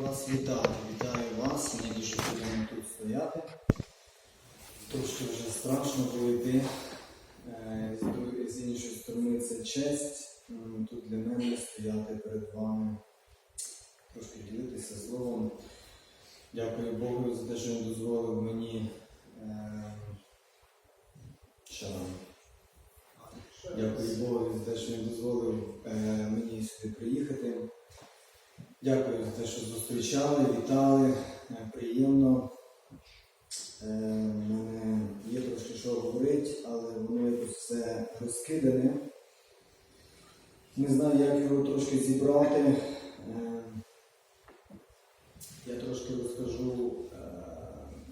вас вітати. Вітаю вас. Дуже приємно тут стояти. Трошки вже страшно було йти. Е, з іншої сторони це честь. Тут для мене стояти перед вами, трошки ділитися словом. Дякую Богу за те, що він дозволив мені. Ще. Дякую Богу за те, що він дозволив е, мені сюди приїхати. Дякую за те, що зустрічали, вітали. Е, Приємно. Е, мене є трошки що говорити, але воно якось все розкидане. Не знаю, як його трошки зібрати. Е, я трошки розкажу.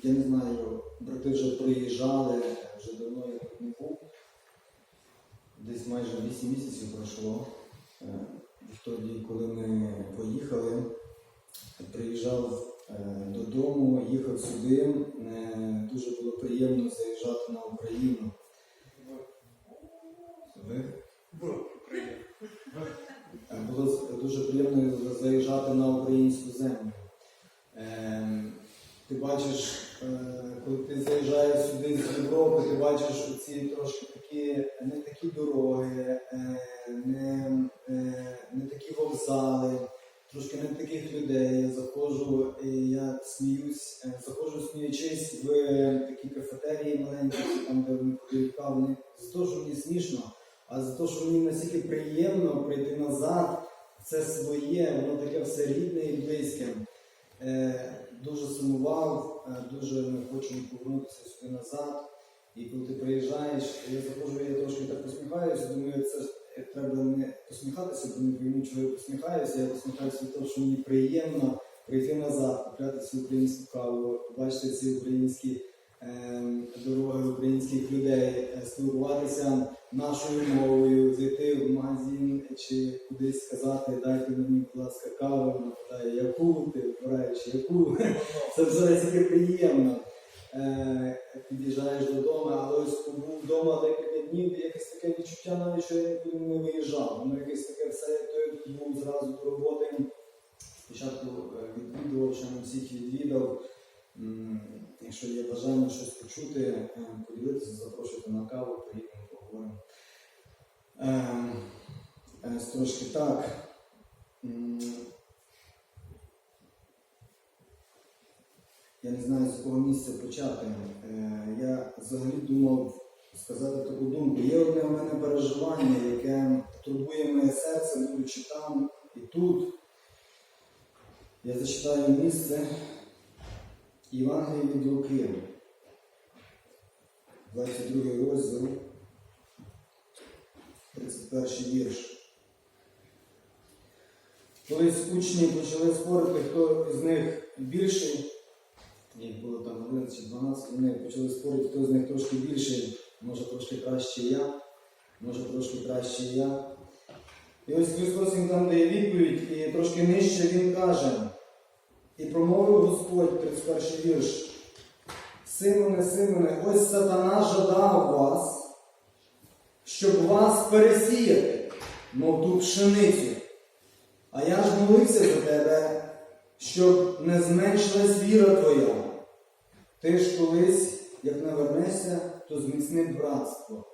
Я не знаю, брати вже приїжджали, вже давно я тут не був. Десь майже 8 місяців пройшло. Відтоді, коли ми поїхали, приїжджав е, додому, їхав сюди. Е, Дуже було приємно заїжджати на Україну. Ви? Е, Було дуже приємно заїжджати на українську землю. Ти бачиш, коли ти заїжджаєш сюди з Європи, ти бачиш оці трошки вони не за те, що мені смішно, а за те, що мені настільки приємно прийти назад, це своє, воно таке все рідне і близьке. Е, дуже сумував, е, дуже не хочу повернутися сюди назад. І коли ти приїжджаєш, я заходжу, я трошки так посміхаюся, думаю, це е, треба не посміхатися, бо не пойму, чого я посміхаюся. Я посміхаюся від того, що мені приємно прийти назад, купляти цю українську каву, побачити ці українські дороги українських людей, е, спілкуватися нашою мовою, зайти в магазин чи кудись сказати, дайте мені, будь ласка, каву, вона яку ти вибираєш, яку. Це все настільки приємно. Е, під'їжджаєш додому, але ось побув вдома декілька днів, якесь таке відчуття навіть, що я нікуди не виїжджав. Воно якесь таке все, як той був зразу до роботи. Спочатку е, відвідував, ще не всіх відвідав. Якщо є бажання щось почути, е, поділитися, запрошуйте на каву, приїдемо, поговоримо. Е, е, Трошки так. Я не знаю, з якого місця почати. Е, Я взагалі думав сказати таку думку. Є одне в мене переживання, яке турбує моє серце, будучи там і тут. Я зачитаю місце Євангелія від Луки, 22 розділ, 31 вірш. Колись учні почали спорити, хто з них більший, їх було там 11 чи 12, вони почали спорити, хто з них трошки більший, може трошки краще я, може трошки краще я. І ось Христос їм там дає відповідь, і трошки нижче Він каже, і промовив Господь, 31 вірш. Симоне, Симоне, ось сатана жадав вас, щоб вас пересіяти, мов ту пшеницю. А я ж молився за тебе, щоб не зменшилась віра твоя. Ти ж колись, як навернешся, то зміцни братство,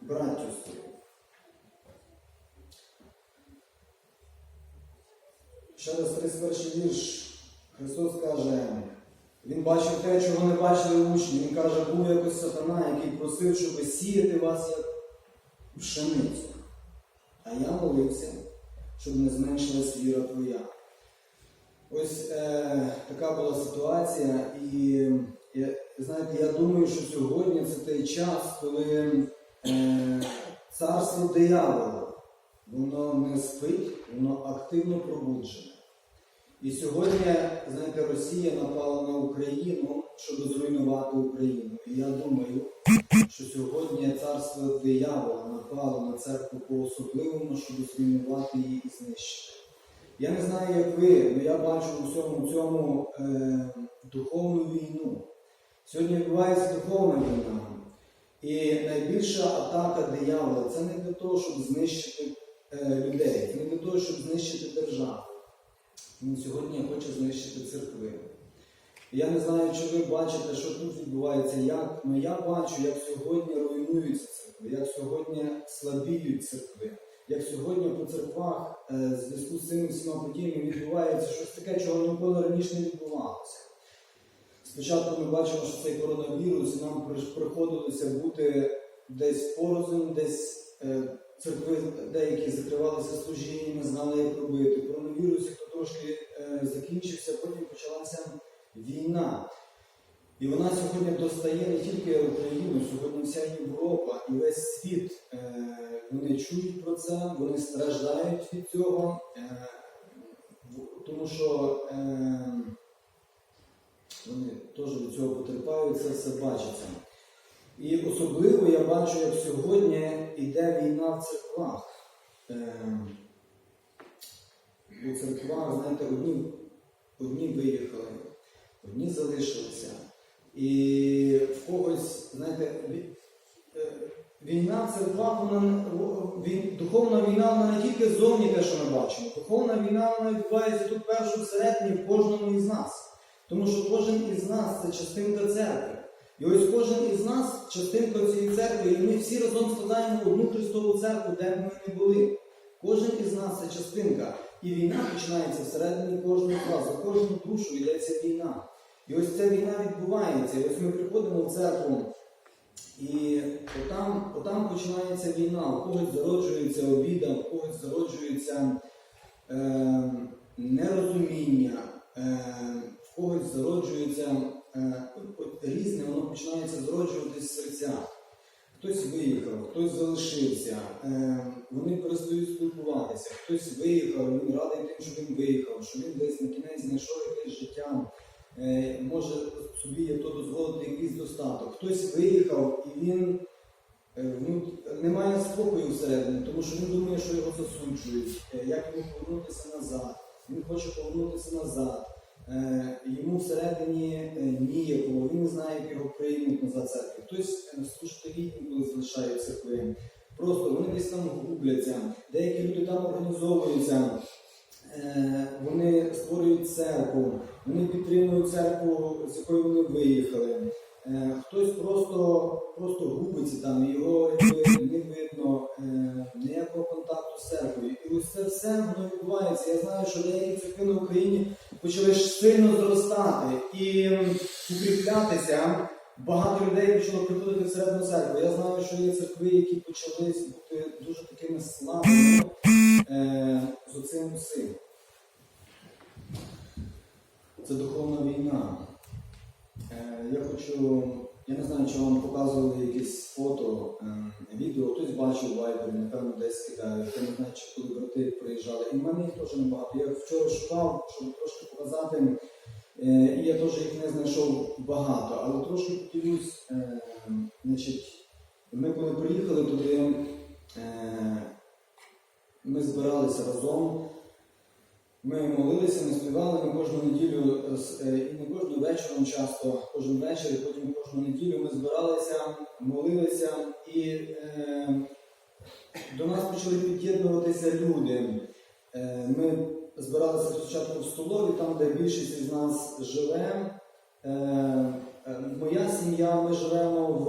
браттю. Ще раз 31 вірш. Христос каже, Він бачив те, чого не бачили учні. Він каже, був якось сатана, який просив, щоб сіяти вас як пшеницю. А я молився, щоб не зменшилась віра твоя. Ось е, така була ситуація, і я, знаєте, я думаю, що сьогодні це той час, коли е, царство диявола, воно не спить, воно активно пробуджене. І сьогодні, знаєте, Росія напала на Україну, щоб зруйнувати Україну. І я думаю, що сьогодні царство диявола напало на церкву по-особливому, щоб зруйнувати її і знищити. Я не знаю, як ви, але я бачу у всьому цьому е, духовну війну. Сьогодні відбувається духовна війна. І найбільша атака диявола це не для того, щоб знищити е, людей, це не для того, щоб знищити державу. Він сьогодні хоче знищити церкви. Я не знаю, чи ви бачите, що тут відбувається, як, але я бачу, як сьогодні руйнуються церкви, як сьогодні слабіють церкви, як сьогодні по церквах е, в зв'язку з цими всіма подіями відбувається щось таке, чого ніколи раніше не відбувалося. Спочатку ми бачимо, що цей коронавірус нам приходилося бути десь порознь, десь е, церкви деякі закривалися служіння, не знали, як робити. Коронавірус, трошки е, закінчився, потім почалася війна. І вона сьогодні достає не тільки Україну, сьогодні вся Європа і весь світ. Е, вони чують про це, вони страждають від цього, е, тому що вони теж від цього потерпають, це все бачиться. І особливо я бачу, як сьогодні йде війна в церквах. У церквах, знаєте, одні, одні виїхали, одні залишилися. І в когось, знаєте, е, війна в вона духовна війна вона не тільки зовні те, що ми бачимо. Духовна війна вона відбувається тут першу всередині в кожному із нас. Тому що кожен із нас це частинка церкви. І ось кожен із нас частинка цієї церкви, і ми всі разом складаємо одну Христову церкву, де б ми не були. Кожен із нас це частинка. І війна починається всередині кожного з вас. За кожну душу йдеться війна. І ось ця війна відбувається. І ось ми приходимо в церкву, і отам, отам починається війна. У когось зароджується обіда, у когось зароджується е, нерозуміння, е, в когось зароджується е, різне, воно починається зароджуватись в серцях. Хтось виїхав, хтось залишився, е, вони перестають спілкуватися, хтось виїхав, він радий тим, що він виїхав, що він десь на кінець знайшов якесь життя, е, може собі то дозволити якийсь достаток. Хтось виїхав і він е, ну, не має спокою всередині, тому що він думає, що його засуджують, е, як йому повернутися назад. Він хоче повернутися назад. Йому всередині ніяково, він не знає, як його приймуть назад церкві. Хтось служителі інколи залишають церкви. Просто вони десь там губляться, деякі люди там організовуються, е, вони створюють церкву, вони підтримують церкву, з якої вони виїхали. Е, Хтось просто, просто губиться там, його не видно е, ніякого контакту з церквою. І ось це все воно відбувається. Я знаю, що деякі церкви на Україні почали сильно зростати і укріплятися. Багато людей почало приходити всередину церкви. Я знаю, що є церкви, які почали бути дуже такими слабими е, з оцим усім. Це духовна війна. Е, я хочу, я не знаю, чи вам показували якісь фото, е, відео, хтось бачив Вайбері, напевно, десь кидають. Я не знаю, чи коли брати приїжджали. І в мене їх теж небагато. Я вчора шукав, щоб трошки показати. Е, і я теж їх не знайшов багато, але трошки поділюсь. Е, значить, ми коли приїхали туди, е, ми збиралися разом. Ми молилися, ми співали, ми кожну неділю, і не кожну вечором часто, кожен вечір, і потім кожну неділю ми збиралися, молилися, і до нас почали під'єднуватися люди. Ми збиралися спочатку в столові, там, де більшість із нас живе. Е, е, моя сім'я, ми живемо в